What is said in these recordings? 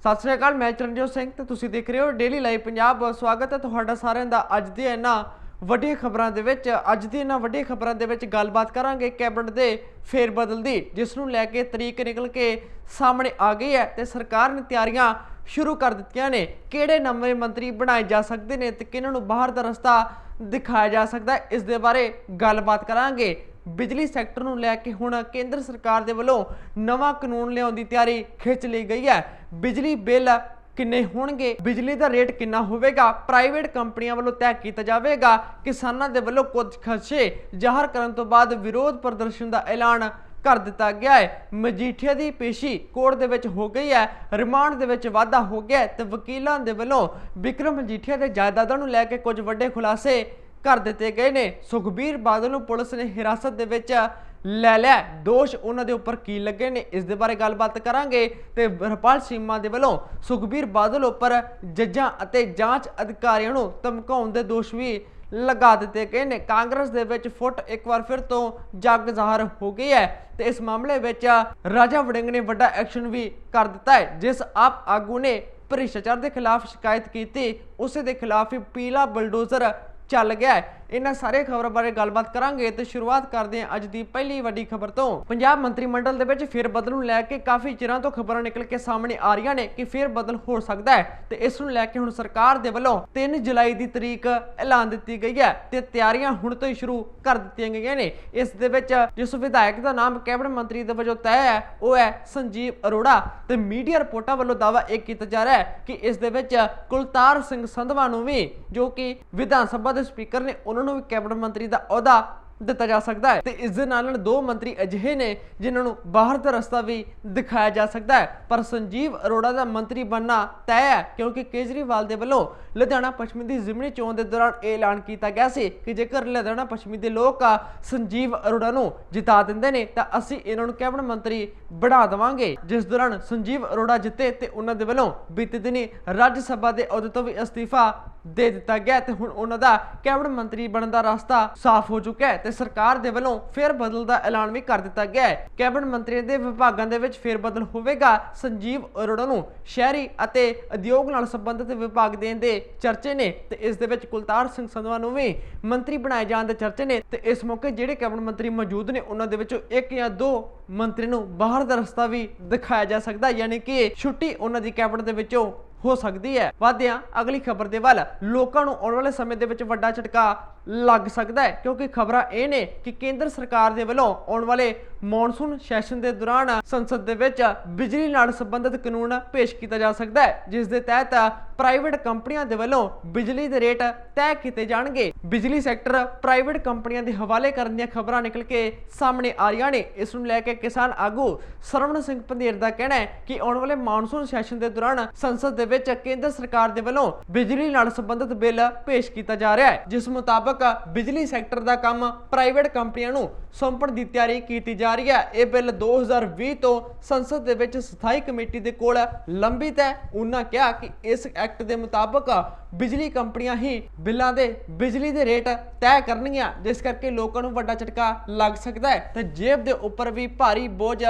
ਸਤਿ ਸ਼੍ਰੀ ਅਕਾਲ, ਮੈਂ ਚਰਨਜੋਤ ਸਿੰਘ ਤੇ ਤੁਸੀਂ ਦੇਖ ਰਹੇ ਹੋ ਡੇਲੀ ਲਾਈਵ ਪੰਜਾਬ। ਸਵਾਗਤ ਹੈ ਤੁਹਾਡਾ ਸਾਰਿਆਂ ਦਾ ਅੱਜ ਦੇ ਇਹਨਾਂ ਵੱਡੀਆਂ ਖਬਰਾਂ ਦੇ ਵਿੱਚ। ਅੱਜ ਦੀ ਇਹਨਾਂ ਵੱਡੀਆਂ ਖਬਰਾਂ ਦੇ ਵਿੱਚ ਗੱਲਬਾਤ ਕਰਾਂਗੇ ਕੈਬਨਿਟ ਦੇ ਫੇਰ ਬਦਲ ਦੀ, ਜਿਸ ਨੂੰ ਲੈ ਕੇ ਤਰੀਕ ਨਿਕਲ ਕੇ ਸਾਹਮਣੇ ਆ ਗਈ ਹੈ ਤੇ ਸਰਕਾਰ ਨੇ ਤਿਆਰੀਆਂ ਸ਼ੁਰੂ ਕਰ ਦਿੱਤੀਆਂ ਨੇ। ਕਿਹੜੇ ਨਵੇਂ ਮੰਤਰੀ ਬਣਾਏ ਜਾ ਸਕਦੇ ਨੇ ਤੇ ਕਿਹਨਾਂ ਨੂੰ ਬਾਹਰ ਦਾ ਰਸਤਾ ਦਿਖਾਇਆ ਜਾ ਸਕਦਾ ਇਸ ਦੇ ਬਾਰੇ ਗੱਲਬਾਤ ਕਰਾਂਗੇ। ਬਿਜਲੀ ਸੈਕਟਰ ਨੂੰ ਲੈ ਕੇ ਹੁਣ ਕੇਂਦਰ ਸਰਕਾਰ ਦੇ ਵੱਲੋਂ ਨਵਾਂ ਕਾਨੂੰਨ ਲਿਆਉਣ ਦੀ ਤਿਆਰੀ ਖਿੱਚ ਲਈ ਗਈ ਹੈ। ਬਿਜਲੀ ਬਿੱਲ ਕਿੰਨੇ ਹੋਣਗੇ? ਬਿਜਲੀ ਦਾ ਰੇਟ ਕਿੰਨਾ ਹੋਵੇਗਾ? ਪ੍ਰਾਈਵੇਟ ਕੰਪਨੀਆਂ ਵੱਲੋਂ ਤੈਅ ਕੀਤਾ ਜਾਵੇਗਾ। ਕਿਸਾਨਾਂ ਦੇ ਵੱਲੋਂ ਕੁਝ ਖਦਸ਼ੇ ਜ਼ਾਹਰ ਕਰਨ ਤੋਂ ਬਾਅਦ ਵਿਰੋਧ ਪ੍ਰਦਰਸ਼ਨ ਦਾ ਐਲਾਨ ਕਰ ਦਿੱਤਾ ਗਿਆ ਹੈ। ਮਜੀਠੀਆ ਦੀ ਪੇਸ਼ੀ ਕੋਰਟ ਦੇ ਵਿੱਚ ਹੋ ਗਈ ਹੈ। ਰਿਮਾਂਡ ਦੇ ਵਿੱਚ ਵਾਧਾ ਹੋ ਗਿਆ ਹੈ ਤੇ ਵਕੀਲਾਂ ਦੇ ਵੱਲੋਂ ਵਿਕਰਮ ਮਜੀਠੀਆ ਦੇ ਜਾਇਦਾਦਾਂ ਨੂੰ ਲੈ ਕੇ ਕੁਝ ਵੱਡੇ ਖੁਲਾਸੇ ਕਰ ਦਿੱਤੇ ਗਏ ਨੇ। ਸੁਖਬੀਰ ਬਾਦਲ ਨੂੰ ਪੁਲਿਸ ਨੇ ਹਿਰਾਸਤ ਦੇ ਵਿੱਚ ਲੈ ਲਿਆ। ਦੋਸ਼ ਉਹਨਾਂ ਦੇ ਉੱਪਰ ਕੀ ਲੱਗੇ ਨੇ, ਇਸ ਦੇ ਬਾਰੇ ਗੱਲਬਾਤ ਕਰਾਂਗੇ ਤੇ ਹਰਪਾਲ ਸੀਮਾ ਦੇ ਵੱਲੋਂ ਸੁਖਬੀਰ ਬਾਦਲ ਉੱਪਰ ਜੱਜਾਂ ਅਤੇ ਜਾਂਚ ਅਧਿਕਾਰੀਆਂ ਨੂੰ ਧਮਕਾਉਣ ਦੇ ਦੋਸ਼ ਵੀ ਲਗਾ ਦਿੱਤੇ ਗਏ ਨੇ। ਕਾਂਗਰਸ ਦੇ ਵਿੱਚ ਫੁੱਟ ਇੱਕ ਵਾਰ ਫਿਰ ਤੋਂ ਜੱਗ ਜ਼ਾਹਰ ਹੋ ਗਈ ਹੈ ਤੇ ਇਸ ਮਾਮਲੇ ਵਿੱਚ ਰਾਜਾ ਵੜਿੰਗ ਨੇ ਵੱਡਾ ਐਕਸ਼ਨ ਵੀ ਕਰ ਦਿੱਤਾ ਹੈ, ਜਿਸ ਆਪ ਆਗੂ ਨੇ ਭ੍ਰਿਸ਼ਟਾਚਾਰ ਦੇ ਖਿਲਾਫ ਸ਼ਿਕਾਇਤ ਕੀਤੀ। ਉਸੇ ਦੇ ਖਿਲਾਫ ਹੀ ਪੀਲਾ ਬਲਡੋਜ਼ਰ ਚੱਲ ਗਿਆ ਇਹਨਾਂ ਸਾਰੇ ਖਬਰਾਂ ਬਾਰੇ ਗੱਲਬਾਤ ਕਰਾਂਗੇ ਤੇ ਸ਼ੁਰੂਆਤ ਕਰਦੇ ਹਾਂ ਅੱਜ ਦੀ ਪਹਿਲੀ ਵੱਡੀ ਖਬਰ ਤੋਂ। ਪੰਜਾਬ ਮੰਤਰੀ ਮੰਡਲ ਦੇ ਵਿੱਚ ਫਿਰ ਬਦਲ ਨੂੰ ਲੈ ਕੇ ਕਾਫੀ ਚਿਰਾਂ ਤੋਂ ਖਬਰਾਂ ਨਿਕਲ ਕੇ ਸਾਹਮਣੇ ਆ ਰਹੀਆਂ ਨੇ ਕਿ ਫਿਰ ਬਦਲ ਹੋ ਸਕਦਾ ਹੈ ਤੇ ਇਸ ਨੂੰ ਲੈ ਕੇ ਹੁਣ ਸਰਕਾਰ ਦੇ ਵੱਲੋਂ 3 ਜੁਲਾਈ ਦੀ ਤਰੀਕ ਐਲਾਨ ਦਿੱਤੀ ਗਈ ਹੈ ਤੇ ਤਿਆਰੀਆਂ ਹੁਣ ਤੋਂ ਹੀ ਸ਼ੁਰੂ ਕਰ ਦਿੱਤੀਆਂ ਗਈਆਂ ਨੇ। ਇਸ ਦੇ ਵਿੱਚ ਜਿਸ ਵਿਧਾਇਕ ਦਾ ਨਾਮ ਕੈਬਨਿਟ ਮੰਤਰੀ ਦੇ ਵਜੋਂ ਤੈਅ ਹੈ, ਉਹ ਹੈ ਸੰਜੀਵ ਅਰੋੜਾ ਤੇ ਮੀਡੀਆ ਰਿਪੋਰਟਾਂ ਵੱਲੋਂ ਦਾਅਵਾ ਇਹ ਕੀਤਾ ਜਾ ਰਿਹਾ ਹੈ ਕਿ ਇਸ ਦੇ ਵਿੱਚ ਕੁਲਤਾਰ ਸਿੰਘ ਸੰਧਵਾ ਨੂੰ ਵੀ ਜੋ ਕਿ ਵਿਧਾਨ ਸਭਾ ਦੇ ਸਪੀਕਰ ਨੇ, ਉਹਨਾਂ ਨੂੰ ਕੈਬਨਿਟ ਮੰਤਰੀ ਦਾ ਅਹੁਦਾ ਦਿੱਤਾ ਜਾ ਸਕਦਾ ਹੈ ਤੇ ਇਸ ਦੇ ਨਾਲ ਨਾਲ ਦੋ ਮੰਤਰੀ ਅਜਿਹੇ ਨੇ ਜਿਨ੍ਹਾਂ ਨੂੰ ਬਾਹਰ ਦਾ ਰਸਤਾ ਵੀ ਦਿਖਾਇਆ ਜਾ ਸਕਦਾ ਹੈ। ਪਰ ਸੰਜੀਵ ਅਰੋੜਾ ਦਾ ਮੰਤਰੀ ਬਣਨਾ ਤੈਅ ਹੈ ਕਿਉਂਕਿ ਕੇਜਰੀਵਾਲ ਦੇ ਵੱਲੋਂ ਲੁਧਿਆਣਾ ਪੱਛਮੀ ਦੀ ਜ਼ਿਮਨੀ ਚੋਣ ਦੇ ਦੌਰਾਨ ਇਹ ਐਲਾਨ ਕੀਤਾ ਗਿਆ ਸੀ ਕਿ ਜੇਕਰ ਲੁਧਿਆਣਾ ਪੱਛਮੀ ਦੇ ਲੋਕ ਸੰਜੀਵ ਅਰੋੜਾ ਨੂੰ ਜਿਤਾ ਦਿੰਦੇ ਨੇ ਤਾਂ ਅਸੀਂ ਇਹਨਾਂ ਨੂੰ ਕੈਬਨਿਟ ਮੰਤਰੀ ਬਣਾ ਦੇਵਾਂਗੇ। ਜਿਸ ਦੌਰਾਨ ਸੰਜੀਵ ਅਰੋੜਾ ਜਿੱਤੇ ਤੇ ਉਹਨਾਂ ਦੇ ਵੱਲੋਂ ਬੀਤੇ ਦਿਨੀ ਰਾਜ ਸਭਾ ਦੇ ਅਹੁਦੇ ਤੋਂ ਵੀ ਅਸਤੀਫਾ ਦੇ ਦਿੱਤਾ ਗਿਆ ਤੇ ਹੁਣ ਉਹਨਾਂ ਦਾ ਕੈਬਨਿਟ ਮੰਤਰੀ ਬਣਨ ਦਾ ਰਸਤਾ ਸਾਫ਼ ਹੋ ਚੁੱਕਾ ਹੈ ਤੇ ਸਰਕਾਰ ਦੇ ਵੱਲੋਂ ਫੇਰ ਬਦਲ ਦਾ ਐਲਾਨ ਵੀ ਕਰ ਦਿੱਤਾ ਗਿਆ ਹੈ। ਕੈਬਨਿਟ ਮੰਤਰੀਆਂ ਦੇ ਵਿਭਾਗਾਂ ਦੇ ਵਿੱਚ ਫੇਰ ਬਦਲ ਹੋਵੇਗਾ। ਸੰਜੀਵ ਅਰੋੜਾ ਨੂੰ ਸ਼ਹਿਰੀ ਅਤੇ ਉਦਯੋਗ ਨਾਲ ਸੰਬੰਧਿਤ ਵਿਭਾਗ ਦੇਣ ਦੇ ਚਰਚੇ ਨੇ ਤੇ ਇਸ ਦੇ ਵਿੱਚ ਕੁਲਤਾਰ ਸਿੰਘ ਸੰਧਵਾ ਨੂੰ ਵੀ ਮੰਤਰੀ ਬਣਾਏ ਜਾਣ ਦੇ ਚਰਚੇ ਨੇ ਤੇ ਇਸ ਮੌਕੇ ਜਿਹੜੇ ਕੈਬਨਿਟ ਮੰਤਰੀ ਮੌਜੂਦ ਨੇ ਉਹਨਾਂ ਦੇ ਵਿੱਚੋਂ ਇੱਕ ਜਾਂ ਦੋ ਮੰਤਰੀ ਨੂੰ ਬਾਹਰ ਦਾ ਰਸਤਾ ਵੀ ਦਿਖਾਇਆ ਜਾ ਸਕਦਾ ਹੈ, ਯਾਨੀ ਕਿ ਛੁੱਟੀ ਉਹਨਾਂ ਦੀ ਕੈਬਨਿਟ ਦੇ ਵਿੱਚੋਂ ਹੋ ਸਕਦੀ ਹੈ। ਵਾਦਿਆਂ ਅਗਲੀ ਖਬਰ ਦੇ ਵੱਲ ਲੋਕਾਂ ਨੂੰ ਆਉਣ ਵਾਲੇ ਸਮੇਂ ਦੇ ਵਿੱਚ ਵੱਡਾ ਝਟਕਾ ਲੱਗ ਸਕਦਾ ਹੈ। ਕਿਉਂਕਿ ਖਬਰਾਂ ਇਹ ਨੇ ਕਿ ਕੇਂਦਰ ਸਰਕਾਰ ਦੇ ਵੱਲੋਂ ਆਉਣ ਵਾਲੇ ਮੌਨਸੂਨ ਸੈਸ਼ਨ ਦੇ ਦੌਰਾਨ ਸੰਸਦ ਦੇ ਵਿੱਚ ਬਿਜਲੀ ਨਾਲ ਸੰਬੰਧਿਤ ਕਾਨੂੰਨ ਪੇਸ਼ ਕੀਤਾ ਜਾ ਸਕਦਾ ਹੈ, ਜਿਸ ਦੇ ਤਹਿਤ ਪ੍ਰਾਈਵੇਟ ਕੰਪਨੀਆਂ ਦੇ ਵੱਲੋਂ ਬਿਜਲੀ ਦੇ ਰੇਟ ਤੈਅ ਕੀਤੇ ਜਾਣਗੇ। ਬਿਜਲੀ ਸੈਕਟਰ ਪ੍ਰਾਈਵੇਟ ਕੰਪਨੀਆਂ ਦੇ ਹਵਾਲੇ ਕਰਨ ਦੀਆਂ ਖਬਰਾਂ ਨਿਕਲ ਕੇ ਸਾਹਮਣੇ ਆ ਰਹੀਆਂ ਨੇ। ਇਸ ਨੂੰ ਲੈ ਕੇ ਕਿਸਾਨ ਆਗੂ ਸਰਵਣ ਸਿੰਘ ਪੰਧੇਰ ਦਾ ਕਹਿਣਾ ਹੈ ਕਿ ਆਉਣ ਵਾਲੇ ਮੌਨਸੂਨ ਸੈਸ਼ਨ ਦੇ ਦੌਰਾਨ ਸੰਸਦ ਦੇ ਵਿੱਚ ਕੇਂਦਰ ਸਰਕਾਰ ਦੇ ਵੱਲੋਂ ਬਿਜਲੀ ਨਾਲ ਸੰਬੰਧਿਤ ਬਿੱਲ ਪੇਸ਼ ਕੀਤਾ ਜਾ ਰਿਹਾ ਹੈ, ਜਿਸ ਮੁਤਾਬਕ ਬਿਜਲੀ ਸੈਕਟਰ ਦਾ ਕੰਮ ਪ੍ਰਾਈਵੇਟ ਕੰਪਨੀਆਂ ਨੂੰ ਸੌਂਪਣ ਦੀ ਤਿਆਰੀ ਕੀਤੀ ਜਾ ਰਹੀ ਹੈ। ਇਹ ਬਿੱਲ 2020 ਤੋਂ ਸੰਸਦ ਦੇ ਵਿੱਚ ਸਥਾਈ ਕਮੇਟੀ ਦੇ ਕੋਲ ਲੰਬਿਤ ਹੈ। ਉਹਨਾਂ ਕਿਹਾ ਕਿ ਇਸ ਐਕਟ ਦੇ ਮੁਤਾਬਕ ਬਿਜਲੀ ਕੰਪਨੀਆਂ ਹੀ ਬਿੱਲਾਂ ਦੇ ਬਿਜਲੀ ਦੇ ਰੇਟ ਤੈਅ ਕਰਨਗੀਆਂ, ਜਿਸ ਕਰਕੇ ਲੋਕਾਂ ਨੂੰ ਵੱਡਾ ਝਟਕਾ ਲੱਗ ਸਕਦਾ ਹੈ। ਤੇ ਜੇਬ ਦੇ ਉੱਪਰ ਵੀ ਭਾਰੀ ਬੋਝ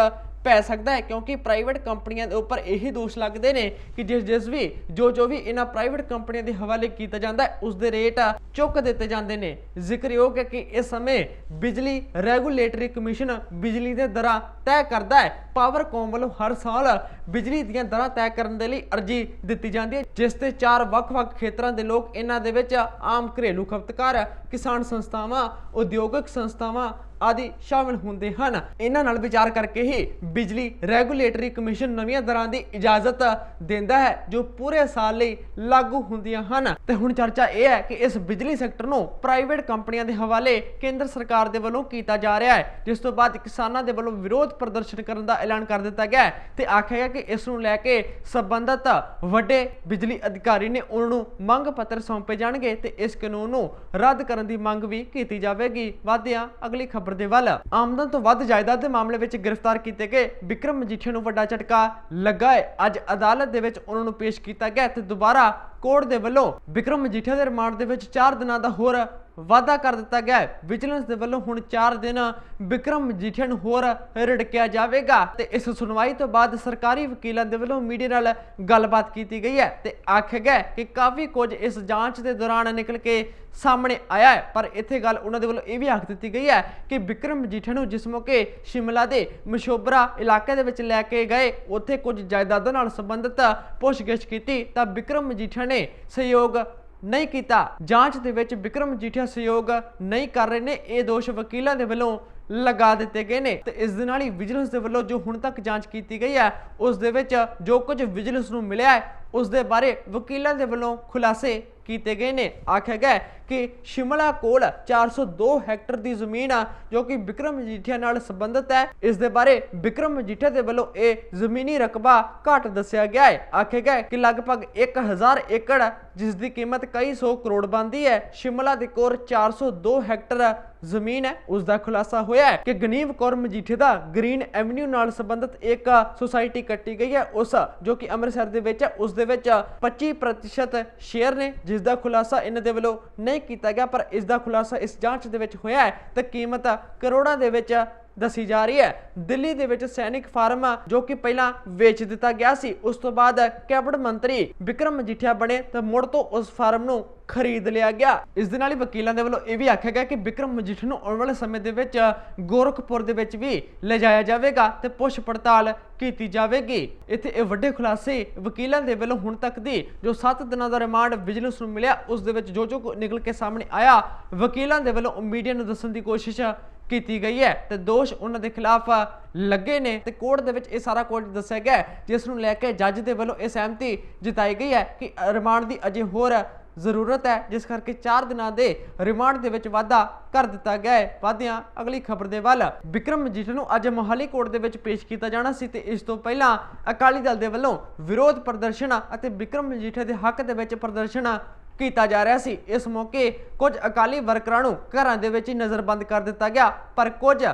ਪੈ ਸਕਦਾ ਹੈ, ਕਿਉਂਕਿ ਪ੍ਰਾਈਵੇਟ ਕੰਪਨੀਆਂ ਦੇ ਉੱਪਰ ਇਹੀ ਦੋਸ਼ ਲੱਗਦੇ ਨੇ ਕਿ ਜਿਸ ਜਿਸ ਵੀ, ਜੋ ਜੋ ਵੀ ਇਹਨਾਂ ਪ੍ਰਾਈਵੇਟ ਕੰਪਨੀਆਂ ਦੇ ਹਵਾਲੇ ਕੀਤਾ ਜਾਂਦਾ ਹੈ ਉਸ ਦੇ ਰੇਟ ਚੁੱਕ ਦਿੱਤੇ ਜਾਂਦੇ ਨੇ। ਜ਼ਿਕਰਯੋਗ ਹੈ ਕਿ ਇਸ ਸਮੇਂ ਬਿਜਲੀ ਰੈਗੂਲੇਟਰੀ ਕਮਿਸ਼ਨ ਬਿਜਲੀ ਦੇ ਦਰਾਂ ਤੈਅ ਕਰਦਾ ਹੈ। ਪਾਵਰਕੌਮ ਵੱਲੋਂ ਹਰ ਸਾਲ ਬਿਜਲੀ ਦੀਆਂ ਦਰਾਂ ਤੈਅ ਕਰਨ ਦੇ ਲਈ ਅਰਜ਼ੀ ਦਿੱਤੀ ਜਾਂਦੀ ਹੈ, ਜਿਸ ਤੇ ਚਾਰ ਵੱਖ-ਵੱਖ ਖੇਤਰਾਂ ਦੇ ਲੋਕ ਇਹਨਾਂ ਦੇ ਵਿੱਚ ਆਮ ਘਰੇਲੂ ਖਪਤਕਾਰ, ਕਿਸਾਨ ਸੰਸਥਾਵਾਂ, ਉਦਯੋਗਿਕ ਸੰਸਥਾਵਾਂ ਆਦਿ ਸ਼ਾਮਿਲ ਹੁੰਦੇ ਹਨ। ਇਹਨਾਂ ਨਾਲ ਵਿਚਾਰ ਕਰਕੇ ਹੀ ਬਿਜਲੀ ਰੈਗੂਲੇਟਰੀ ਕਮਿਸ਼ਨ ਨਵੀਆਂ ਦਰਾਂ ਦੀ ਇਜਾਜ਼ਤ ਦਿੰਦਾ ਹੈ, ਜੋ ਪੂਰੇ ਸਾਲ ਲਈ ਲਾਗੂ ਹੁੰਦੀਆਂ ਹਨ। ਤੇ ਹੁਣ ਚਰਚਾ ਇਹ ਹੈ ਕਿ ਇਸ ਬਿਜਲੀ ਸੈਕਟਰ ਨੂੰ ਪ੍ਰਾਈਵੇਟ ਕੰਪਨੀਆਂ ਦੇ ਹਵਾਲੇ ਕੇਂਦਰ ਸਰਕਾਰ ਦੇ ਵੱਲੋਂ ਕੀਤਾ ਜਾ ਰਿਹਾ ਹੈ, ਜਿਸ ਤੋਂ ਬਾਅਦ ਕਿਸਾਨਾਂ ਦੇ ਵੱਲੋਂ ਵਿਰੋਧ ਪ੍ਰਦਰਸ਼ਨ ਕਰਨ ਦਾ ਐਲਾਨ ਕਰ ਦਿੱਤਾ ਗਿਆ ਹੈ। ਤੇ ਆਖਿਆ ਗਿਆ ਕਿ ਇਸ ਨੂੰ ਲੈ ਕੇ ਸੰਬੰਧਤ ਵੱਡੇ ਬਿਜਲੀ ਅਧਿਕਾਰੀ ਨੇ ਉਹਨਾਂ ਨੂੰ ਮੰਗ ਪੱਤਰ ਸੌਂਪੇ ਜਾਣਗੇ ਤੇ ਇਸ ਕਾਨੂੰਨ ਨੂੰ ਰੱਦ ਕਰਨ ਦੀ ਮੰਗ ਵੀ ਕੀਤੀ ਜਾਵੇਗੀ। ਵਾਧਿਆਂ ਅਗਲੀ ਖਬਰ ਦੇ ਵੱਲ। ਆਮਦਨ ਤੋਂ ਵੱਧ ਜਾਇਦਾਦ ਦੇ ਮਾਮਲੇ ਵਿੱਚ ਗ੍ਰਿਫਤਾਰ ਕੀਤੇ ਗਏ ਵਿਕਰਮ ਮਜੀਠੀਆ ਨੂੰ ਵੱਡਾ ਝਟਕਾ ਲੱਗਾ ਹੈ। ਅੱਜ ਅਦਾਲਤ ਦੇ ਵਿੱਚ ਉਹਨਾਂ ਨੂੰ ਪੇਸ਼ ਕੀਤਾ ਗਿਆ ਤੇ ਦੁਬਾਰਾ ਕੋਰਟ ਦੇ ਵੱਲੋਂ ਵਿਕਰਮ ਮਜੀਠੀਆ ਦੇ ਰਿਮਾਂਡ ਦੇ ਵਿੱਚ 4 ਦਿਨਾਂ ਦਾ ਹੋਰ ਵਾਅਦਾ ਕਰ ਦਿੱਤਾ ਗਿਆ ਹੈ। ਵਿਜੀਲੈਂਸ ਦੇ ਵੱਲੋਂ ਹੁਣ 4 ਦਿਨ ਵਿਕਰਮ ਮਜੀਠੀਆ ਨੂੰ ਹੋਰ ਰੜਕਿਆ ਜਾਵੇਗਾ ਤੇ ਇਸ ਸੁਣਵਾਈ ਤੋਂ ਬਾਅਦ ਸਰਕਾਰੀ ਵਕੀਲਾਂ ਦੇ ਵੱਲੋਂ ਮੀਡੀਆ ਨਾਲ ਗੱਲਬਾਤ ਕੀਤੀ ਗਈ ਹੈ ਤੇ ਆਖਿਆ ਗਿਆ ਕਿ ਕਾਫੀ ਕੁਝ ਇਸ ਜਾਂਚ ਦੇ ਦੌਰਾਨ ਨਿਕਲ ਕੇ ਸਾਹਮਣੇ ਆਇਆ ਹੈ। ਪਰ ਇੱਥੇ ਗੱਲ ਉਹਨਾਂ ਦੇ ਵੱਲੋਂ ਇਹ ਵੀ ਆਖ ਦਿੱਤੀ ਗਈ ਹੈ ਕਿ ਵਿਕਰਮ ਮਜੀਠੀਆ ਨੂੰ ਜਿਸ ਮੌਕੇ ਸ਼ਿਮਲਾ ਦੇ ਮਸ਼ੋਬਰਾ ਇਲਾਕੇ ਦੇ ਵਿੱਚ ਲੈ ਕੇ ਗਏ, ਉੱਥੇ ਕੁਝ ਜਾਇਦਾਦਾਂ ਨਾਲ ਸੰਬੰਧਿਤ ਪੁੱਛਗਿੱਛ ਕੀਤੀ ਤਾਂ ਵਿਕਰਮ ਮਜੀਠੀਆ ਨੇ ਸਹਿਯੋਗ ਨਹੀਂ ਕੀਤਾ। ਜਾਂਚ ਦੇ ਵਿੱਚ ਵਿਕਰਮ ਮਜੀਠੀਆ ਸਹਿਯੋਗ ਨਹੀਂ ਕਰ ਰਹੇ ਨੇ। ਇਹ ਦੋਸ਼ ਵਕੀਲਾਂ ਦੇ ਵੱਲੋਂ ਲਗਾ ਦਿੱਤੇ ਗਏ ਨੇ। ਤੇ ਇਸ ਦੇ ਨਾਲ ਹੀ ਵਿਜੀਲੈਂਸ ਦੇ ਵੱਲੋਂ ਜੋ ਹੁਣ ਤੱਕ ਜਾਂਚ ਕੀਤੀ ਗਈ ਹੈ, ਉਸ ਦੇ ਵਿੱਚ ਜੋ ਕੁਝ ਵਿਜੀਲੈਂਸ ਨੂੰ ਮਿਲਿਆ ਹੈ, ਉਸ ਦੇ ਬਾਰੇ ਵਕੀਲਾਂ ਦੇ ਵੱਲੋਂ ਖੁਲਾਸੇ ਕੀਤੇ ਗਏ ਨੇ। ਆਖਿਆ ਗਿਆ ਕਿ ਸ਼ਿਮਲਾ ਕੋਲ 402 ਹੈਕਟਰ ਦੀ ਜ਼ਮੀਨ ਆ, ਜੋ ਕਿ ਵਿਕਰਮ ਮਜੀਠੀਆ ਨਾਲ ਸੰਬੰਧਿਤ ਹੈ। ਇਸ ਦੇ ਬਾਰੇ ਵਿਕਰਮ ਮਜੀਠੀਆ ਦੇ ਵੱਲੋਂ ਇਹ ਜ਼ਮੀਨੀ ਰਕਬਾ ਘੱਟ ਦੱਸਿਆ ਗਿਆ ਹੈ। ਆਖਿਆ ਗਿਆ ਕਿ ਲਗਭਗ 1000 ਏਕੜ, ਜਿਸ ਦੀ ਕੀਮਤ ਕਈ ਸੌ ਕਰੋੜ ਬਣਦੀ ਹੈ, ਸ਼ਿਮਲਾ ਦੇ ਕੋਲ 402 ਹੈਕਟਰ ਜ਼ਮੀਨ ਹੈ ਉਸ ਦਾ ਖੁਲਾਸਾ ਹੋਇਆ ਹੈ ਕਿ ਗਨੀਵ ਕੌਰ ਮਜੀਠੀਆ ਦਾ ਗ੍ਰੀਨ ਐਵਨਿਊ ਨਾਲ ਸੰਬੰਧਿਤ ਇੱਕ ਸੁਸਾਇਟੀ ਕੱਟੀ ਗਈ ਹੈ। ਉਸ, ਜੋ ਕਿ ਅੰਮ੍ਰਿਤਸਰ ਦੇ ਵਿੱਚ ਹੈ, ਉਸ ਦੇ ਵਿੱਚ 25% ਸ਼ੇਅਰ ਨੇ, ਜਿਸ ਦਾ ਖੁਲਾਸਾ ਇਹਨਾਂ ਦੇ ਵੱਲੋਂ ਨਹੀਂ ਕੀਤਾ ਗਿਆ, ਪਰ ਇਸ ਦਾ ਖੁਲਾਸਾ ਇਸ ਜਾਂਚ ਦੇ ਵਿੱਚ ਹੋਇਆ ਹੈ। ਤੇ ਕੀਮਤ ਕਰੋੜਾਂ ਦੇ ਵਿੱਚ ਦੱਸੀ ਜਾ ਰਹੀ ਹੈ। ਦਿੱਲੀ ਦੇ ਵਿੱਚ ਸੈਨਿਕ ਫਾਰਮ ਜੋ ਕਿ ਪਹਿਲਾਂ ਵੇਚ ਦਿੱਤਾ ਗਿਆ ਸੀ, ਉਸ ਤੋਂ ਬਾਅਦ ਕੈਬਨਿਟ ਮੰਤਰੀ ਵਿਕਰਮ ਮਜੀਠੀਆ ਬਣੇ ਤਾਂ ਮੁੜ ਤੋਂ ਉਸ ਫਾਰਮ ਨੂੰ ਖਰੀਦ ਲਿਆ ਗਿਆ। ਇਸ ਦੇ ਨਾਲ ਹੀ ਵਕੀਲਾਂ ਦੇ ਵੱਲੋਂ ਇਹ ਵੀ ਆਖਿਆ ਗਿਆ ਕਿ ਵਿਕਰਮ ਮਜੀਠੀਆ ਨੂੰ ਆਉਣ ਵਾਲੇ ਸਮੇਂ ਦੇ ਵਿੱਚ ਗੋਰਖਪੁਰ ਦੇ ਵਿੱਚ ਵੀ ਲਿਜਾਇਆ ਜਾਵੇਗਾ ਤੇ ਪੁੱਛ ਪੜਤਾਲ ਕੀਤੀ ਜਾਵੇਗੀ। ਇੱਥੇ ਇਹ ਵੱਡੇ ਖੁਲਾਸੇ ਵਕੀਲਾਂ ਦੇ ਵੱਲੋਂ ਹੁਣ ਤੱਕ ਦੀ ਜੋ 7 ਦਿਨਾਂ ਦਾ ਰਿਮਾਂਡ ਵਿਜੀਲੈਂਸ ਨੂੰ ਮਿਲਿਆ, ਉਸ ਦੇ ਵਿੱਚ ਜੋ ਜੋ ਨਿਕਲ ਕੇ ਸਾਹਮਣੇ ਆਇਆ, ਵਕੀਲਾਂ ਦੇ ਵੱਲੋਂ ਮੀਡੀਆ ਨੂੰ ਦੱਸਣ ਦੀ ਕੋਸ਼ਿਸ਼ ਕੀਤੀ ਗਈ ਹੈ ਤੇ ਦੋਸ਼ ਉਹਨਾਂ ਦੇ ਖਿਲਾਫ ਲੱਗੇ ਨੇ ਤੇ ਕੋਰਟ ਦੇ ਵਿੱਚ ਇਹ ਸਾਰਾ ਕੁਝ ਦੱਸਿਆ ਗਿਆ ਜਿਸ ਨੂੰ ਲੈ ਕੇ ਜੱਜ ਦੇ ਵੱਲੋਂ ਇਹ ਸਹਿਮਤੀ ਜਤਾਈ ਗਈ ਹੈ ਕਿ ਰਿਮਾਂਡ ਦੀ ਅਜੇ ਹੋਰ ਜ਼ਰੂਰਤ ਹੈ, ਜਿਸ ਕਰਕੇ 4 ਦਿਨਾਂ ਦੇ ਰਿਮਾਂਡ ਦੇ ਵਿੱਚ ਵਾਧਾ ਕਰ ਦਿੱਤਾ ਗਿਆ ਹੈ। ਵਾਧਿਆਂ ਅਗਲੀ ਖਬਰ ਦੇ ਵੱਲ ਵਿਕਰਮ ਮਜੀਠੀਆ ਨੂੰ ਅੱਜ ਮੋਹਾਲੀ ਕੋਰਟ ਦੇ ਵਿੱਚ ਪੇਸ਼ ਕੀਤਾ ਜਾਣਾ ਸੀ ਤੇ ਇਸ ਤੋਂ ਪਹਿਲਾਂ ਅਕਾਲੀ ਦਲ ਦੇ ਵੱਲੋਂ ਵਿਰੋਧ ਪ੍ਰਦਰਸ਼ਨ ਅਤੇ ਵਿਕਰਮ ਮਜੀਠੇ ਦੇ ਹੱਕ ਦੇ ਵਿੱਚ ਪ੍ਰਦਰਸ਼ਨ ਕੀਤਾ ਜਾ ਰਿਹਾ ਸੀ। ਇਸ ਮੌਕੇ ਕੁਝ ਅਕਾਲੀ ਵਰਕਰਾਂ ਨੂੰ ਘਰਾਂ ਦੇ ਵਿੱਚ ਹੀ ਨਜ਼ਰਬੰਦ ਕਰ ਦਿੱਤਾ ਗਿਆ। ਪਰ ਕੁਝ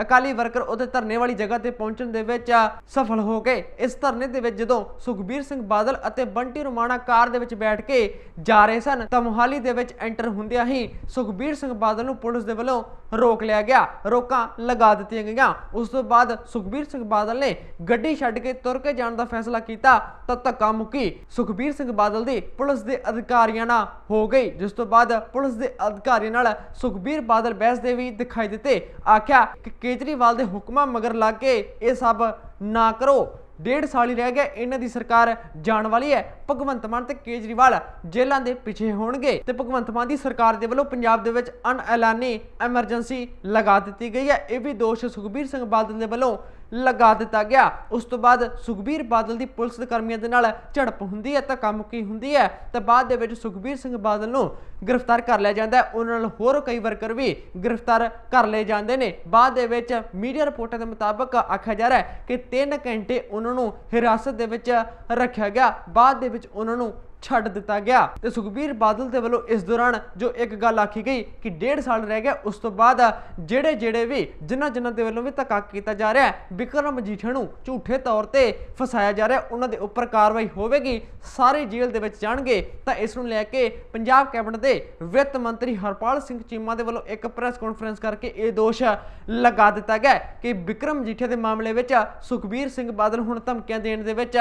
ਅਕਾਲੀ ਵਰਕਰ ਉਹਦੇ ਧਰਨੇ ਵਾਲੀ ਜਗ੍ਹਾ ਤੇ ਪਹੁੰਚਣ ਦੇ ਵਿੱਚ ਸਫਲ ਹੋ ਗਏ। ਇਸ ਧਰਨੇ ਦੇ ਵਿੱਚ ਜਦੋਂ ਸੁਖਬੀਰ ਸਿੰਘ ਬਾਦਲ ਅਤੇ ਬੰਟੀ ਰੁਮਾਣਾ ਕਾਰ ਦੇ ਵਿੱਚ ਬੈਠ ਕੇ ਜਾ ਰਹੇ ਸਨ, ਤਾਂ ਮੁਹਾਲੀ ਦੇ ਵਿੱਚ ਐਂਟਰ ਹੁੰਦਿਆਂ ਹੀ ਸੁਖਬੀਰ ਸਿੰਘ ਬਾਦਲ ਨੂੰ ਪੁਲਿਸ ਦੇ ਵੱਲੋਂ ਰੋਕ ਲਿਆ ਗਿਆ। ਰੋਕਾਂ ਲਗਾ ਦਿੱਤੀਆਂ ਗਈਆਂ। ਉਸ ਤੋਂ ਬਾਅਦ ਸੁਖਬੀਰ ਸਿੰਘ ਬਾਦਲ ਨੇ ਗੱਡੀ ਛੱਡ ਕੇ ਤੁਰ ਕੇ ਜਾਣ ਦਾ ਫੈਸਲਾ ਕੀਤਾ, ਤਾਂ ਧੱਕਾ ਮੁੱਕੀ ਸੁਖਬੀਰ ਸਿੰਘ ਬਾਦਲ ਦੀ ਪੁਲਿਸ ਦੇ ਅਧਿਕਾਰੀਆਂ ਨਾਲ ਹੋ ਗਈ। ਜਿਸ ਤੋਂ ਬਾਅਦ ਪੁਲਿਸ ਦੇ ਅਧਿਕਾਰੀਆਂ ਨਾਲ ਸੁਖਬੀਰ ਬਾਦਲ ਬਹਿਸਦੇ ਵੀ ਦਿਖਾਈ ਦਿੱਤੇ। ਆਖਿਆ ਕਿ ਕੇਜਰੀਵਾਲ ਦੇ ਹੁਕਮਾਂ ਮਗਰ ਲੱਗ ਕੇ ਇਹ ਸਭ ਨਾ ਕਰੋ। ਡੇਢ ਸਾਲ ਹੀ ਰਹਿ ਗਿਆ, ਇਹਨਾਂ ਦੀ ਸਰਕਾਰ ਜਾਣ ਵਾਲੀ ਹੈ। ਭਗਵੰਤ ਮਾਨ ਤੇ ਕੇਜਰੀਵਾਲ ਜੇਲ੍ਹਾਂ ਦੇ ਪਿੱਛੇ ਹੋਣਗੇ ਤੇ ਭਗਵੰਤ ਮਾਨ ਦੀ ਸਰਕਾਰ ਦੇ ਵੱਲੋਂ ਪੰਜਾਬ ਦੇ ਵਿੱਚ ਅਨਐਲਾਨੀ ਐਮਰਜੈਂਸੀ ਲਗਾ ਦਿੱਤੀ ਗਈ ਹੈ। ਇਹ ਵੀ ਦੋਸ਼ ਸੁਖਬੀਰ ਸਿੰਘ ਬਾਦਲ ਦੇ ਵੱਲੋਂ ਲਗਾ ਦਿੱਤਾ ਗਿਆ। ਉਸ ਤੋਂ ਬਾਅਦ ਸੁਖਬੀਰ ਬਾਦਲ ਦੀ ਪੁਲਿਸ ਕਰਮੀਆਂ ਦੇ ਨਾਲ ਝੜਪ ਹੁੰਦੀ ਹੈ ਧੱਕਾ ਮੁੱਕੀ ਹੁੰਦੀ ਹੈ, ਤਾਂ ਬਾਅਦ ਦੇ ਵਿੱਚ ਸੁਖਬੀਰ ਸਿੰਘ ਬਾਦਲ ਨੂੰ ਗ੍ਰਿਫਤਾਰ ਕਰ ਲਿਆ ਜਾਂਦਾ ਹੈ। ਉਹਨਾਂ ਨਾਲ ਹੋਰ ਕਈ ਵਰਕਰ ਵੀ ਗ੍ਰਿਫਤਾਰ ਕਰ ਲਏ ਜਾਂਦੇ ਨੇ। ਬਾਅਦ ਦੇ ਵਿੱਚ ਮੀਡੀਆ ਰਿਪੋਰਟਾਂ ਦੇ ਮੁਤਾਬਕ ਆਖਿਆ ਜਾ ਰਿਹਾ ਹੈ ਕਿ 3 ਘੰਟੇ ਉਹਨਾਂ ਨੂੰ ਹਿਰਾਸਤ ਦੇ ਵਿੱਚ ਰੱਖਿਆ ਗਿਆ। ਬਾਅਦ ਦੇ ਵਿੱਚ ਉਹਨਾਂ ਨੂੰ ਛੱਡ ਦਿੱਤਾ ਗਿਆ। ਤੇ ਸੁਖਬੀਰ ਬਾਦਲ ਦੇ ਵੱਲੋਂ ਇਸ ਦੌਰਾਨ ਜੋ ਇੱਕ ਗੱਲ ਆਖੀ ਗਈ ਕਿ ਡੇਢ ਸਾਲ ਰਹਿ ਗਿਆ, ਉਸ ਤੋਂ ਬਾਅਦ ਜਿਹੜੇ ਜਿਹੜੇ ਵੀ ਜਿਨ੍ਹਾਂ ਜਿਨ੍ਹਾਂ ਦੇ ਵੱਲੋਂ ਵੀ ਧੱਕਾ ਕੀਤਾ ਜਾ ਰਿਹਾ ਹੈ, ਵਿਕਰਮ ਮਜੀਠੀਆ ਨੂੰ ਝੂਠੇ ਤੌਰ ਤੇ ਫਸਾਇਆ ਜਾ ਰਿਹਾ, ਉਹਨਾਂ ਦੇ ਉੱਪਰ ਕਾਰਵਾਈ ਹੋਵੇਗੀ, ਸਾਰੇ ਜੇਲ੍ਹ ਦੇ ਵਿੱਚ ਜਾਣਗੇ। ਤਾਂ ਇਸ ਨੂੰ ਲੈ ਕੇ ਪੰਜਾਬ ਕੈਬਨਿਟ ਦੇ ਵਿੱਤ ਮੰਤਰੀ ਹਰਪਾਲ ਸਿੰਘ ਚੀਮਾ ਦੇ ਵੱਲੋਂ ਇੱਕ ਪ੍ਰੈਸ ਕਾਨਫਰੰਸ ਕਰਕੇ ਇਹ ਦੋਸ਼ ਲਗਾ ਦਿੱਤਾ ਗਿਆ ਕਿ ਵਿਕਰਮ ਮਜੀਠੀਆ ਦੇ ਮਾਮਲੇ ਵਿੱਚ ਸੁਖਬੀਰ ਸਿੰਘ ਬਾਦਲ ਹੁਣ ਧਮਕੀਆਂ ਦੇਣ ਦੇ ਵਿੱਚ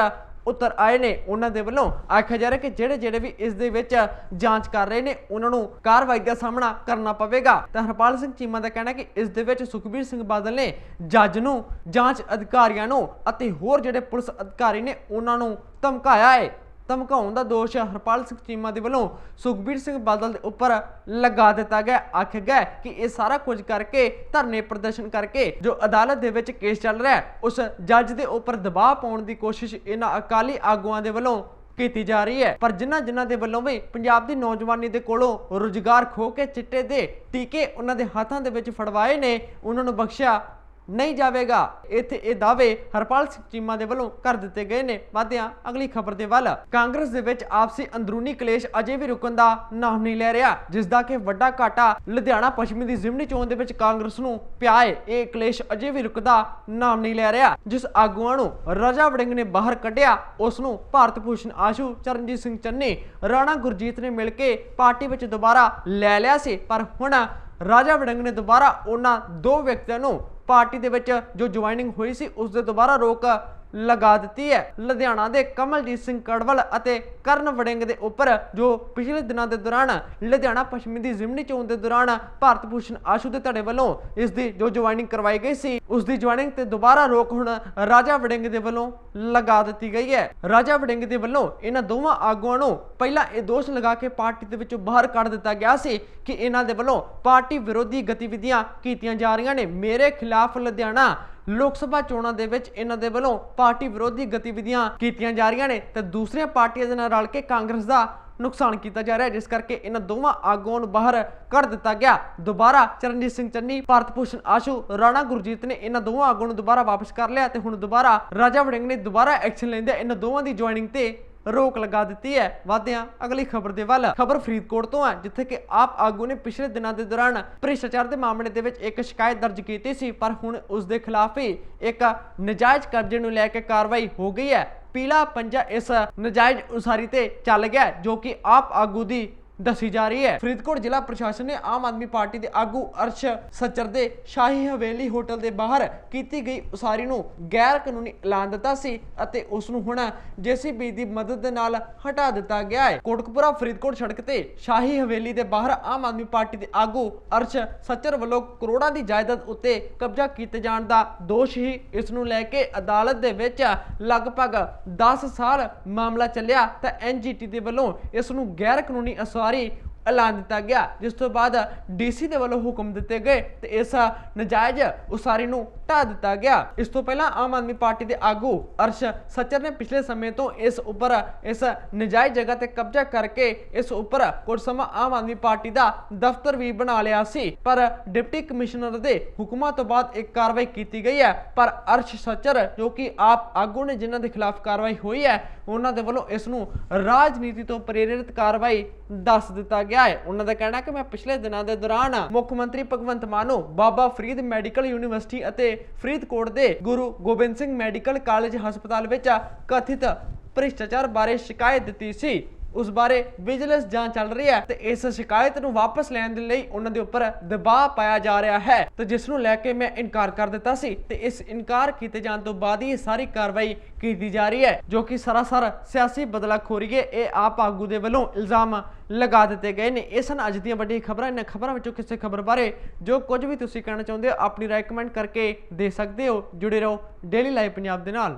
ਉੱਤਰ ਆਏ ਨੇ ਉਹਨਾਂ ਦੇ ਵੱਲੋਂ। ਆਖਿਆ ਜਾ ਰਿਹਾ ਕਿ ਜਿਹੜੇ ਜਿਹੜੇ ਵੀ ਇਸ ਦੇ ਵਿੱਚ ਜਾਂਚ ਕਰ ਰਹੇ ਨੇ, ਉਹਨਾਂ ਨੂੰ ਕਾਰਵਾਈ ਦਾ ਸਾਹਮਣਾ ਕਰਨਾ ਪਵੇਗਾ। ਤਾਂ ਹਰਪਾਲ ਸਿੰਘ ਚੀਮਾ ਦਾ ਕਹਿਣਾ ਕਿ ਇਸ ਦੇ ਵਿੱਚ ਸੁਖਬੀਰ ਸਿੰਘ ਬਾਦਲ ਨੇ ਜੱਜ ਨੂੰ, ਜਾਂਚ ਅਧਿਕਾਰੀਆਂ ਨੂੰ ਅਤੇ ਹੋਰ ਜਿਹੜੇ ਪੁਲਿਸ ਅਧਿਕਾਰੀ ਨੇ, ਉਹਨਾਂ ਨੂੰ ਧਮਕਾਇਆ ਹੈ। ਧਮਕਾਉਣ ਦਾ ਦੋਸ਼ ਹਰਪਾਲ ਸਿੰਘ ਚੀਮਾ ਦੇ ਵੱਲੋਂ ਸੁਖਬੀਰ ਸਿੰਘ ਬਾਦਲ ਦੇ ਉੱਪਰ ਲਗਾ ਦਿੱਤਾ ਗਿਆ। ਆਖਿਆ ਗਿਆ ਕਿ ਇਹ ਸਾਰਾ ਕੁਝ ਕਰਕੇ, ਧਰਨੇ ਪ੍ਰਦਰਸ਼ਨ ਕਰਕੇ ਜੋ ਅਦਾਲਤ ਦੇ ਵਿੱਚ ਕੇਸ ਚੱਲ ਰਿਹਾ ਉਸ ਜੱਜ ਦੇ ਉੱਪਰ ਦਬਾਅ ਪਾਉਣ ਦੀ ਕੋਸ਼ਿਸ਼ ਇਹਨਾਂ ਅਕਾਲੀ ਆਗੂਆਂ ਦੇ ਵੱਲੋਂ ਕੀਤੀ ਜਾ ਰਹੀ ਹੈ। ਪਰ ਜਿਨ੍ਹਾਂ ਜਿਨ੍ਹਾਂ ਦੇ ਵੱਲੋਂ ਵੀ ਪੰਜਾਬ ਦੀ ਨੌਜਵਾਨੀ ਦੇ ਕੋਲੋਂ ਰੁਜ਼ਗਾਰ ਖੋ ਕੇ ਚਿੱਟੇ ਦੇ ਟੀਕੇ ਉਹਨਾਂ ਦੇ ਹੱਥਾਂ ਦੇ ਵਿੱਚ ਫੜਵਾਏ ਨੇ, ਉਹਨਾਂ ਨੂੰ ਬਖਸ਼ਿਆ ਨਹੀਂ ਜਾਵੇਗਾ। ਇੱਥੇ ਇਹ ਦਾਅਵੇ ਹਰਪਾਲ ਸਿੰਘ ਚੀਮਾ ਦੇ ਵੱਲੋਂ ਕਰ ਦਿੱਤੇ ਗਏ ਨੇ। ਵਾਦਿਆਂ ਅਗਲੀ ਖਬਰ ਦੇ ਵੱਲ। ਕਾਂਗਰਸ ਦੇ ਵਿੱਚ ਆਪਸੀ ਅੰਦਰੂਨੀ ਕਲੇਸ਼ ਅਜੇ ਵੀ ਰੁਕਣ ਦਾ ਨਾਮ ਨਹੀਂ ਲੈ ਰਿਹਾ ਜਿਸ ਦਾ ਕਿ ਵੱਡਾ ਘਾਟਾ ਲੁਧਿਆਣਾ ਪੱਛਮੀ ਦੀ ਜ਼ਿਮਨੀ ਚੋਣ ਦੇ ਵਿੱਚ ਕਾਂਗਰਸ ਨੂੰ ਪਿਆ ਏ। ਇਹ ਕਲੇਸ਼ ਅਜੇ ਵੀ ਰੁਕਦਾ ਨਾਮ ਨਹੀਂ ਲੈ ਰਿਹਾ, ਜਿਸ ਆਗੂਆਂ ਨੂੰ ਰਾਜਾ ਵੜਿੰਗ ਨੇ ਬਾਹਰ ਕੱਢਿਆ, ਉਸ ਨੂੰ ਭਾਰਤ ਭੂਸ਼ਣ ਆਸ਼ੂ, ਚਰਨਜੀਤ ਸਿੰਘ ਚੰਨੀ, ਰਾਣਾ ਗੁਰਜੀਤ ਨੇ ਮਿਲ ਕੇ ਪਾਰਟੀ ਵਿੱਚ ਦੁਬਾਰਾ ਲੈ ਲਿਆ ਸੀ। ਪਰ ਹੁਣ ਰਾਜਾ ਵੜਿੰਗ ਨੇ ਦੁਬਾਰਾ ਉਹਨਾਂ ਦੋ ਵਿਅਕਤੀਆਂ ਨੂੰ ਪਾਰਟੀ ਦੇ ਵਿੱਚ ਜੋ ਜੁਆਇਨਿੰਗ ਹੋਈ ਸੀ, ਉਸ ਦੇ ਦੁਬਾਰਾ ਰੋਕ ਲਗਾ ਦਿੱਤੀ ਹੈ। ਲੁਧਿਆਣਾ ਦੇ ਕਮਲਜੀਤ ਸਿੰਘ ਕੜਵਲ ਅਤੇ ਕਰਨ ਵੜਿੰਗ ਦੇ ਉੱਪਰ ਜੋ ਪਿਛਲੇ ਦਿਨਾਂ ਦੇ ਦੌਰਾਨ ਲੁਧਿਆਣਾ ਪੱਛਮੀ ਦੀ ਜ਼ਿਮਨੀ ਚੋਣ ਦੇ ਦੌਰਾਨ ਭਾਰਤ ਭੂਸ਼ਣ ਆਸ਼ੂ ਦੇ ਧੜੇ ਵੱਲੋਂ ਇਸ ਦੀ ਜੋ ਜੁਆਇਨਿੰਗ ਕਰਵਾਈ ਗਈ ਸੀ, ਉਸ ਦੀ ਜੁਆਇਨਿੰਗ ਤੇ ਦੁਬਾਰਾ ਰੋਕ ਹੁਣ ਰਾਜਾ ਵੜਿੰਗ ਦੇ ਵੱਲੋਂ ਲਗਾ ਦਿੱਤੀ ਗਈ ਹੈ। ਰਾਜਾ ਵੜਿੰਗ ਦੇ ਵੱਲੋਂ ਇਹਨਾਂ ਦੋਵਾਂ ਆਗੂਆਂ ਨੂੰ ਪਹਿਲਾਂ ਇਹ ਦੋਸ਼ ਲਗਾ ਕੇ ਪਾਰਟੀ ਦੇ ਵਿੱਚੋਂ ਬਾਹਰ ਕੱਢ ਦਿੱਤਾ ਗਿਆ ਸੀ ਕਿ ਇਹਨਾਂ ਦੇ ਵੱਲੋਂ ਪਾਰਟੀ ਵਿਰੋਧੀ ਗਤੀਵਿਧੀਆਂ ਕੀਤੀਆਂ ਜਾ ਰਹੀਆਂ ਨੇ। ਮੇਰੇ ਖਿਲਾਫ ਲੁਧਿਆਣਾ ਲੋਕ ਸਭਾ ਚੋਣਾਂ ਦੇ ਵਿੱਚ ਇਹਨਾਂ ਦੇ ਵੱਲੋਂ ਪਾਰਟੀ ਵਿਰੋਧੀ ਗਤੀਵਿਧੀਆਂ ਕੀਤੀਆਂ ਜਾ ਰਹੀਆਂ ਨੇ ਤੇ ਦੂਸਰੀਆਂ ਪਾਰਟੀਆਂ ਦੇ ਨਾਲ ਰਲ ਕੇ ਕਾਂਗਰਸ ਦਾ ਨੁਕਸਾਨ ਕੀਤਾ ਜਾ ਰਿਹਾ ਜਿਸ ਕਰਕੇ ਇਹਨਾਂ ਦੋਵਾਂ ਆਗੂਆਂ ਨੂੰ ਬਾਹਰ ਕੱਢ ਦਿੱਤਾ ਗਿਆ। ਦੁਬਾਰਾ ਚਰਨਜੀਤ ਸਿੰਘ ਚੰਨੀ, ਭਾਰਤ ਭੂਸ਼ਣ ਆਸ਼ੂ, ਰਾਣਾ ਗੁਰਜੀਤ ਨੇ ਇਹਨਾਂ ਦੋਵਾਂ ਆਗੂਆਂ ਨੂੰ ਦੁਬਾਰਾ ਵਾਪਸ ਕਰ ਲਿਆ ਤੇ ਹੁਣ ਦੁਬਾਰਾ ਰਾਜਾ ਵੜਿੰਗ ਨੇ ਦੁਬਾਰਾ ਐਕਸ਼ਨ ਲੈਂਦੇ ਇਹਨਾਂ ਦੋਵਾਂ ਦੀ ਜੁਆਇਨਿੰਗ ਤੇ ਰੋਕ ਲਗਾ ਦਿੱਤੀ ਹੈ। ਵਾਦਿਆਂ ਅਗਲੀ ਖਬਰ ਦੇ ਵੱਲ। ਖਬਰ ਫਰੀਦਕੋਟ ਤੋਂ ਹੈ, ਜਿੱਥੇ ਕਿ ਆਪ ਆਗੂ ਨੇ ਪਿਛਲੇ ਦਿਨਾਂ ਦੇ ਦੌਰਾਨ ਭ੍ਰਿਸ਼ਟਾਚਾਰ ਦੇ ਮਾਮਲੇ ਦੇ ਵਿੱਚ ਇੱਕ ਸ਼ਿਕਾਇਤ ਦਰਜ ਕੀਤੀ ਸੀ, ਪਰ ਹੁਣ ਉਸ ਦੇ ਖਿਲਾਫ ਹੀ ਇੱਕ ਨਜਾਇਜ਼ ਕਰਜ਼ੇ ਨੂੰ ਲੈ ਕੇ ਕਾਰਵਾਈ ਹੋ ਗਈ ਹੈ। ਪੀਲਾ ਪੰਜਾ ਇਸ ਨਜਾਇਜ਼ ਉਸਾਰੀ ਤੇ ਚੱਲ ਗਿਆ ਜੋ ਕਿ ਆਪ ਆਗੂ ਦੀ ਦੱਸੀ ਜਾ ਰਹੀ ਹੈ। ਫਰੀਦਕੋਟ ਜ਼ਿਲ੍ਹਾ ਪ੍ਰਸ਼ਾਸਨ ਨੇ ਆਮ ਆਦਮੀ ਪਾਰਟੀ ਦੇ ਆਗੂ ਅਰਸ਼ ਸੱਚਰ ਦੇ ਸ਼ਾਹੀ ਹਵੇਲੀ ਹੋਟਲ ਦੇ ਬਾਹਰ ਕੀਤੀ ਗਈ ਉਸਾਰੀ ਨੂੰ ਗੈਰ ਕਾਨੂੰਨੀ ਐਲਾਨ ਦਿੱਤਾ ਸੀ ਅਤੇ ਉਸ ਨੂੰ ਹੁਣ ਜੀਸੀਬੀ ਦੀ ਮਦਦ ਦੇ ਨਾਲ ਹਟਾ ਦਿੱਤਾ ਗਿਆ ਹੈ। ਕੋਟਕਪੁਰਾ ਫਰੀਦਕੋਟ ਸੜਕ ਤੇ ਸ਼ਾਹੀ ਹਵੇਲੀ ਦੇ ਬਾਹਰ ਆਮ ਆਦਮੀ ਪਾਰਟੀ ਦੇ ਆਗੂ ਅਰਸ਼ ਸੱਚਰ ਵੱਲੋਂ ਕਰੋੜਾਂ ਦੀ ਜਾਇਦਾਦ ਉੱਤੇ ਕਬਜ਼ਾ ਕੀਤੇ ਜਾਣ ਦਾ ਦੋਸ਼ ਹੀ ਇਸ ਨੂੰ ਲੈ ਕੇ ਅਦਾਲਤ ਦੇ ਵਿੱਚ ਲਗਭਗ 10 ਸਾਲ ਮਾਮਲਾ ਚੱਲਿਆ ਤਾਂ ਐਨਜੀਟੀ ਦੇ ਵੱਲੋਂ ਇਸ ਨੂੰ ਗੈਰ ਕਾਨੂੰਨੀ ਅਸਵਾਰੀ ਐਲਾਨ ਦਿੱਤਾ ਗਿਆ, ਜਿਸ ਤੋਂ ਬਾਅਦ ਡੀਸੀ ਦੇ ਵੱਲੋਂ ਹੁਕਮ ਦਿੱਤੇ ਗਏ ਤੇ ਇਸ ਨਜਾਇਜ਼ ਉਸਾਰੀ ਨੂੰ ਢਾ ਦਿੱਤਾ ਗਿਆ। ਇਸ ਤੋਂ ਪਹਿਲਾਂ ਆਮ ਆਦਮੀ ਪਾਰਟੀ ਦੇ ਆਗੂ ਅਰਸ਼ ਸੱਚਰ ਨੇ ਪਿਛਲੇ ਸਮੇਂ ਤੋਂ ਇਸ ਉੱਪਰ ਇਸ ਨਜਾਇਜ਼ ਜਗ੍ਹਾ ਤੇ ਕਬਜ਼ਾ ਕਰਕੇ ਇਸ ਉੱਪਰ ਕੁਝ ਸਮਾਂ ਆਮ ਆਦਮੀ ਪਾਰਟੀ ਦਾ ਦਫ਼ਤਰ ਵੀ ਬਣਾ ਲਿਆ ਸੀ। ਪਰ ਡਿਪਟੀ ਕਮਿਸ਼ਨਰ ਦੇ ਹੁਕਮਾਂ ਤੋਂ ਬਾਅਦ ਇੱਕ ਕਾਰਵਾਈ ਕੀਤੀ ਗਈ ਹੈ। ਪਰ ਅਰਸ਼ ਸੱਚਰ, ਜੋ ਕਿ ਆਪ ਆਗੂ ਨੇ ਜਿਨ੍ਹਾਂ ਦੇ ਖਿਲਾਫ ਕਾਰਵਾਈ ਹੋਈ ਹੈ, ਉਹਨਾਂ ਦੇ ਵੱਲੋਂ ਇਸ ਨੂੰ ਰਾਜਨੀਤੀ ਤੋਂ ਪ੍ਰੇਰਿਤ ਕਾਰਵਾਈ ਦੱਸ ਦਿੱਤਾ ਗਿਆ ਹੈ। ਉਹਨਾਂ ਦਾ ਕਹਿਣਾ ਕਿ ਮੈਂ ਪਿਛਲੇ ਦਿਨਾਂ ਦੇ ਦੌਰਾਨ ਮੁੱਖ ਮੰਤਰੀ ਭਗਵੰਤ ਮਾਨ ਨੂੰ ਬਾਬਾ ਫਰੀਦ ਮੈਡੀਕਲ ਯੂਨੀਵਰਸਿਟੀ ਅਤੇ ਫਰੀਦਕੋਟ ਦੇ ਗੁਰੂ ਗੋਬਿੰਦ ਸਿੰਘ ਮੈਡੀਕਲ ਕਾਲਜ ਹਸਪਤਾਲ ਵਿੱਚ ਕਥਿਤ ਭ੍ਰਿਸ਼ਟਾਚਾਰ ਬਾਰੇ ਸ਼ਿਕਾਇਤ ਦਿੱਤੀ ਸੀ। ਉਸ ਬਾਰੇ ਵਿਜੀਲੈਂਸ ਜਾਂਚ ਚੱਲ ਰਹੀ ਹੈ ਤੇ ਇਸ ਸ਼ਿਕਾਇਤ ਨੂੰ ਵਾਪਸ ਲੈਣ ਦੇ ਲਈ ਉਹਨਾਂ ਦੇ ਉੱਪਰ ਦਬਾਅ ਪਾਇਆ ਜਾ ਰਿਹਾ ਹੈ ਤੇ ਜਿਸ ਨੂੰ ਲੈ ਕੇ ਮੈਂ ਇਨਕਾਰ ਕਰ ਦਿੱਤਾ ਸੀ ਤੇ ਇਸ ਇਨਕਾਰ ਕੀਤੇ ਜਾਣ ਤੋਂ ਬਾਅਦ ਹੀ ਇਹ ਸਾਰੀ ਕਾਰਵਾਈ ਕੀਤੀ ਜਾ ਰਹੀ ਹੈ, ਜੋ ਕਿ ਸਰਾਸਰ ਸਿਆਸੀ ਬਦਲਾਖੋਰੀ ਹੈ। ਇਹ ਆਪ ਆਗੂ ਦੇ ਵੱਲੋਂ ਇਲਜ਼ਾਮ ਲਗਾ ਦਿੱਤੇ ਗਏ ਨੇ। ਇਹ ਸਨ ਅੱਜ ਦੀਆਂ ਵੱਡੀਆਂ ਖਬਰਾਂ। ਇਹਨਾਂ ਖਬਰਾਂ ਵਿੱਚੋਂ ਕਿਸੇ ਖਬਰ ਬਾਰੇ ਜੋ ਕੁਝ ਵੀ ਤੁਸੀਂ ਕਹਿਣਾ ਚਾਹੁੰਦੇ ਹੋ, ਆਪਣੀ ਰਾਏ ਕਮੈਂਟ ਕਰਕੇ ਦੇ ਸਕਦੇ ਹੋ। ਜੁੜੇ ਰਹੋ ਡੇਲੀ ਲਾਈਵ ਪੰਜਾਬ ਦੇ ਨਾਲ।